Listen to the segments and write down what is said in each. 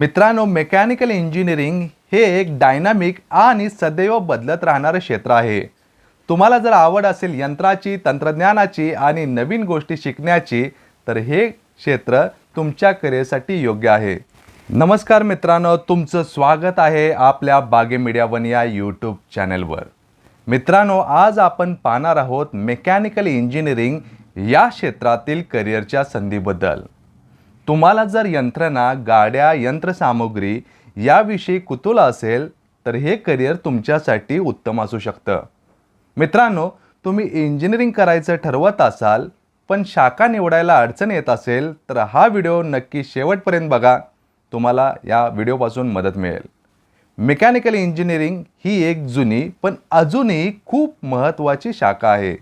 मित्रांनो mechanical engineering हे एक डायनामिक आणि सदैव बदलत राहणारं क्षेत्र आहे. तुम्हाला जर आवड असेल यंत्राची तंत्रज्ञानाची आणि नवीन गोष्टी शिकण्याची तर हे क्षेत्र तुमच्या करिअरसाठी योग्य आहे. नमस्कार मित्रांनो तुमचं स्वागत आहे आपल्या बागे मीडिया वन या यूट्यूब चॅनलवर मित्रांनो आज आपण पाहणार आहोत मेकॅनिकल इंजिनिअरिंग या क्षेत्रातील करिअरच्या संधीबद्दल. तुम्हाला जर यंत्रणा गाड्या यंत्रसामुग्री याविषयी कुतूल असेल तर हे करिअर तुमच्यासाठी उत्तम असू शकतं. मित्रांनो तुम्ही इंजिनिअरिंग करायचं ठरवत असाल पण शाखा निवडायला अडचण येत असेल तर हा व्हिडिओ नक्की शेवटपर्यंत बघा. तुम्हाला या व्हिडिओपासून मदत मिळेल. मेकॅनिकल इंजिनिअरिंग ही एक जुनी पण अजूनही खूप महत्त्वाची शाखा आहे.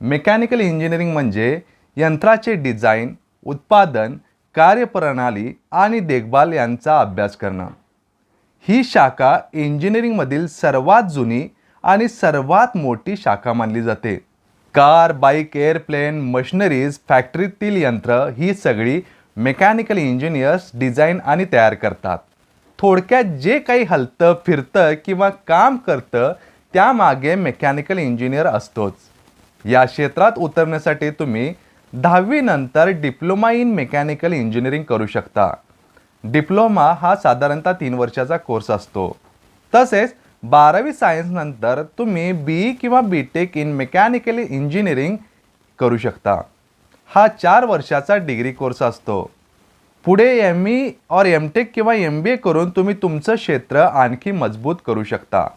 मेकॅनिकल इंजिनिअरिंग म्हणजे यंत्राचे डिझाईन उत्पादन कार्यप्रणाली आणि देखभाल यांचा अभ्यास करणं. ही शाखा इंजिनिअरिंगमधील सर्वात जुनी आणि सर्वात मोठी शाखा मानली जाते. कार बाईक एअरप्लेन मशिनरीज फॅक्टरीतील यंत्र ही सगळी मेकॅनिकल इंजिनियर्स डिझाईन आणि तयार करतात. थोडक्यात जे काही हलतं फिरतं किंवा काम करतं त्यामागे मेकॅनिकल इंजिनियर असतोच. या क्षेत्रात उतरण्यासाठी तुम्ही दहावीनंतर डिप्लोमा इन मेकॅनिकल इंजिनिअरिंग करू शकता. डिप्लोमा हा साधारणतः तीन वर्षाचा कोर्स असतो. तसेच बारावी सायन्सनंतर तुम्ही बी ई किंवा B tech in mechanical engineering करू शकता. हा चार वर्षाचा डिग्री कोर्स असतो. पुढे एम ई और एम टेक किंवा एम बी ए करून तुम्ही तुमचं क्षेत्र आणखी मजबूत करू शकता.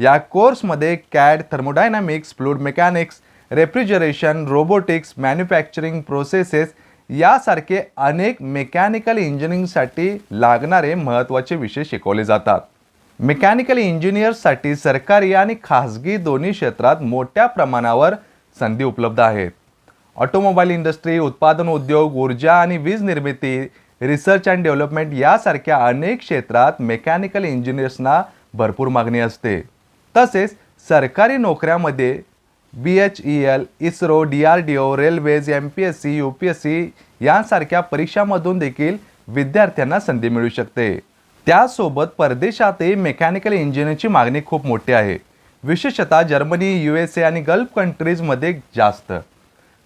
या कोर्समध्ये CAD thermodynamics fluid mechanics refrigeration robotics manufacturing processes यासारखे अनेक मेकॅनिकल इंजिनिअरिंगसाठी लागणारे महत्त्वाचे विषय शिकवले जातात. मेकॅनिकल इंजिनियर्ससाठी सरकारी आणि खाजगी दोन्ही क्षेत्रात मोठ्या प्रमाणावर संधी उपलब्ध आहेत. ऑटोमोबाईल इंडस्ट्री उत्पादन उद्योग ऊर्जा आणि वीज निर्मिती रिसर्च अँड डेव्हलपमेंट यासारख्या अनेक क्षेत्रात मेकॅनिकल इंजिनियर्सना भरपूर मागणी असते. तसेच सरकारी नोकऱ्यामध्ये B H E L ISRO D R D O railways M P S C U P S C यांसारख्या परीक्षामधून देखील विद्यार्थ्यांना संधी मिळू शकते. त्यासोबत परदेशातही मेकॅनिकल इंजिनिअरची मागणी खूप मोठी आहे. विशेषतः जर्मनी यू एस ए आणि गल्फ कंट्रीजमध्ये जास्त.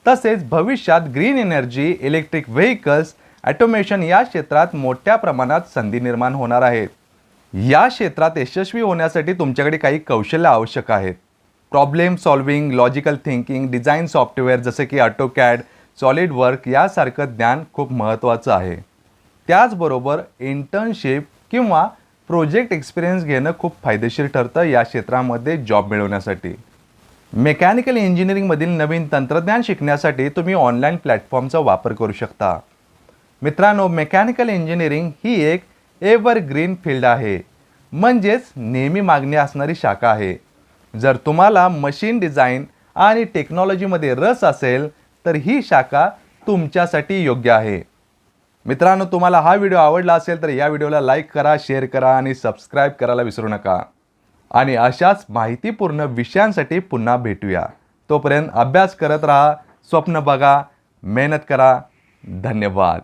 तसेच भविष्यात green energy electric vehicles automation या क्षेत्रात मोठ्या प्रमाणात संधी निर्माण होणार आहेत. या क्षेत्रात यशस्वी होण्यासाठी तुमच्याकडे काही कौशल्य आवश्यक आहेत. Problem solving logical thinking design software जसे की ऑटोकॅड सॉलिड वर्क यासारखं ज्ञान खूप महत्त्वाचं आहे. त्याचबरोबर इंटर्नशिप किंवा प्रोजेक्ट एक्सपिरियन्स घेणं खूप फायदेशीर ठरतं या क्षेत्रामध्ये जॉब मिळवण्यासाठी. मेकॅनिकल इंजिनिअरिंगमधील नवीन तंत्रज्ञान शिकण्यासाठी तुम्ही ऑनलाईन प्लॅटफॉर्मचा वापर करू शकता. मित्रांनो मेकॅनिकल इंजिनिअरिंग ही एक एव्हरग्रीन फील्ड आहे. म्हणजेच नेहमी मागणी असणारी शाखा आहे. जर तुम्हाला मशीन डिझाईन आणि टेक्नॉलॉजीमध्ये रस असेल तर ही शाखा तुमच्यासाठी योग्य आहे. मित्रांनो तुम्हाला हा व्हिडिओ आवडला असेल तर या व्हिडिओला लाईक करा शेअर करा आणि सबस्क्राईब करायला विसरू नका. आणि अशाच माहितीपूर्ण विषयांसाठी पुन्हा भेटूया. तोपर्यंत अभ्यास करत राहा स्वप्न बघा मेहनत करा. धन्यवाद.